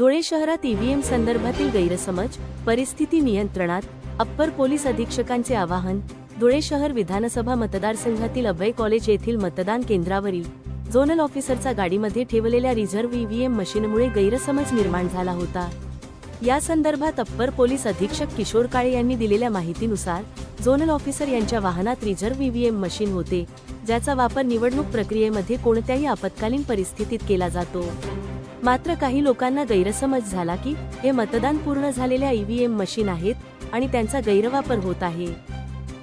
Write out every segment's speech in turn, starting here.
धुळे शहरात ईव्हीएम संदर्भातील गैरसमज परिस्थिती नियंत्रणात अप्पर पोलीस अधीक्षकांचे आवाहन धुळे शहर विधानसभा मतदारसंघातील अभय कॉलेज येथील मतदान केंद्रावरील झोनल ऑफिसरचा गाडीमध्ये ठेवलेल्या रिझर्व्ह ईव्हीएम मशीनमुळे गैरसमज निर्माण झाला होता. या संदर्भात अप्पर पोलीस अधीक्षक किशोर काळे यांनी दिलेल्या माहितीनुसार झोनल ऑफिसर यांच्या वाहनात रिझर्व्ह ईव्हीएम मशीन होते ज्याचा वापर निवडणूक प्रक्रियेमध्ये कोणत्याही आपत्कालीन परिस्थितीत केला जातो. मात्र काही लोकांना गैरसमज झाला की हे मतदान पूर्ण झालेल्या ईव्हीएम मशीन आहेत आणि त्यांचा गैरवापर होत आहे.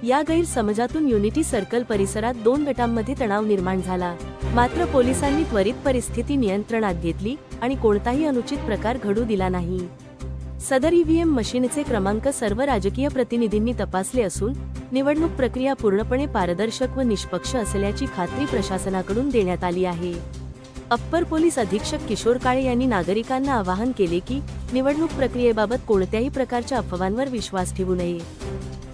या गैरसमजातून युनिटी सर्कल परिसरात दोन गटांमध्ये तणाव निर्माण झाला. मात्र पोलिसांनी त्वरित परिस्थिती नियंत्रणात घेतली आणि कोणताही अनुचित प्रकार घडू दिला नाही. सदर ईव्हीएम मशीनचे क्रमांक सर्व राजकीय प्रतिनिधींनी तपासले असून निवडणूक प्रक्रिया पूर्णपणे पारदर्शक व निष्पक्ष असल्याची खात्री प्रशासनाकडून देण्यात आली आहे. अप्पर पोलीस अधीक्षक किशोर काळे यांनी नागरिकांना आवाहन केले की निवडणूक प्रक्रियेबाबत कोणत्याही प्रकारच्या अफवांवर विश्वास ठेवू नये.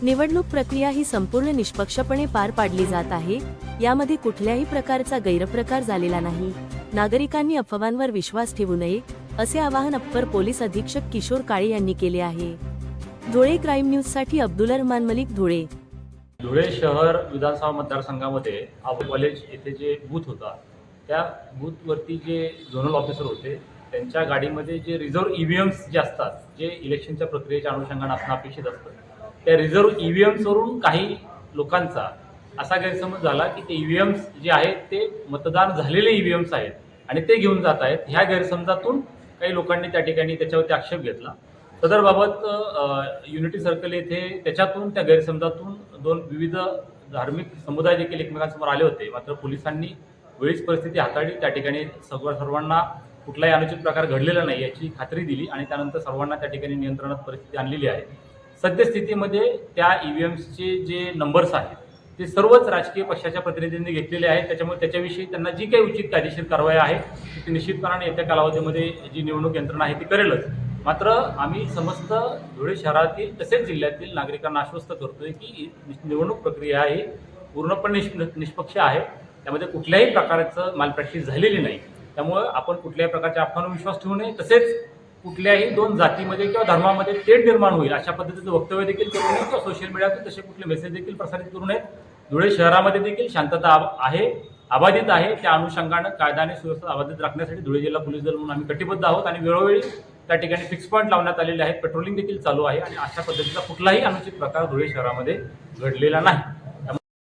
निवडणूक प्रक्रिया ही संपूर्ण निष्पक्षपणे पार पाडली जात आहे यामध्ये कुठल्याही प्रकारचा गैरप्रकार झालेला नाही. नागरिकांनी अफवांवर विश्वास ठेवू नये असे आवाहन अप्पर पोलीस अधीक्षक किशोर काळे यांनी केले आहे. धुळे क्राईम न्यूजसाठी अब्दुल रहमान मलिक धुळे. धुळे शहर विधानसभा मतदारसंघामध्ये कॉलेज येथे जे बूथ होता त्या बूथवरती जे झोनल ऑफिसर होते त्यांच्या गाडीमध्ये जे रिझर्व्ह ई व्ही एम्स जे असतात जे इलेक्शनच्या प्रक्रियेच्या अनुषंगाने असणं अपेक्षित असतं त्या रिझर्व्ह ई व्ही एम्सवरून काही लोकांचा असा गैरसमज झाला की ते ई व्ही एम्स जे आहेत ते मतदान झालेले ई व्ही एम्स आहेत आणि ते घेऊन जात आहेत. ह्या गैरसमजातून काही लोकांनी त्या ठिकाणी त्याच्यावरती आक्षेप घेतला. सदरबाबत युनिटी सर्कल येथे त्याच्यातून त्या गैरसमजातून दोन विविध धार्मिक समुदाय देखील एकमेकांसमोर आले होते. मात्र पोलिसांनी वेळीच परिस्थिती हाताळली. त्या ठिकाणी सर्व सर्वांना कुठलाही अनुचित प्रकार घडलेला नाही याची खात्री दिली आणि त्यानंतर सर्वांना त्या ठिकाणी नियंत्रणात परिस्थिती आणलेली आहे. सद्यस्थितीमध्ये त्या ई व्ही एम्सचे जे नंबर्स आहेत ते सर्वच राजकीय पक्षाच्या प्रतिनिधींनी घेतलेले आहेत. त्याच्यामुळे त्याच्याविषयी त्यांना जी काही उचित कायदेशीर कारवाई आहे ती निश्चितपणाने येत्या कालावधीमध्ये जी निवडणूक यंत्रणा आहे ती करेलच. मात्र आम्ही समस्त धुळे शहरातील तसेच जिल्ह्यातील नागरिकांना आश्वस्त करतोय की निवडणूक प्रक्रिया ही पूर्णपणे निष्पक्ष आहे. त्यामध्ये कुठल्याही प्रकारचं मालप्रॅक्टिस झालेली नाही. त्यामुळं आपण कुठल्याही प्रकारच्या अफवांवर विश्वास ठेवू नये. तसेच कुठल्याही दोन जातीमध्ये किंवा धर्मामध्ये तेढ निर्माण होईल अशा पद्धतीचं वक्तव्य देखील करू नये किंवा सोशल मीडियातून तसे कुठले मेसेज देखील प्रसारित करू नयेत. धुळे शहरामध्ये देखील शांतता आहे अबाधित आहे. त्या अनुषंगानं कायदा आणि सुव्यवस्था अबाधित राखण्यासाठी धुळे जिल्हा पोलीस दल म्हणून आम्ही कटिबद्ध आहोत आणि वेळोवेळी त्या ठिकाणी फिक्स पॉईंट लावण्यात आलेले आहेत. पेट्रोलिंग देखील चालू आहे आणि अशा पद्धतीचा कुठलाही अनुचित प्रकार धुळे शहरामध्ये घडलेला नाही.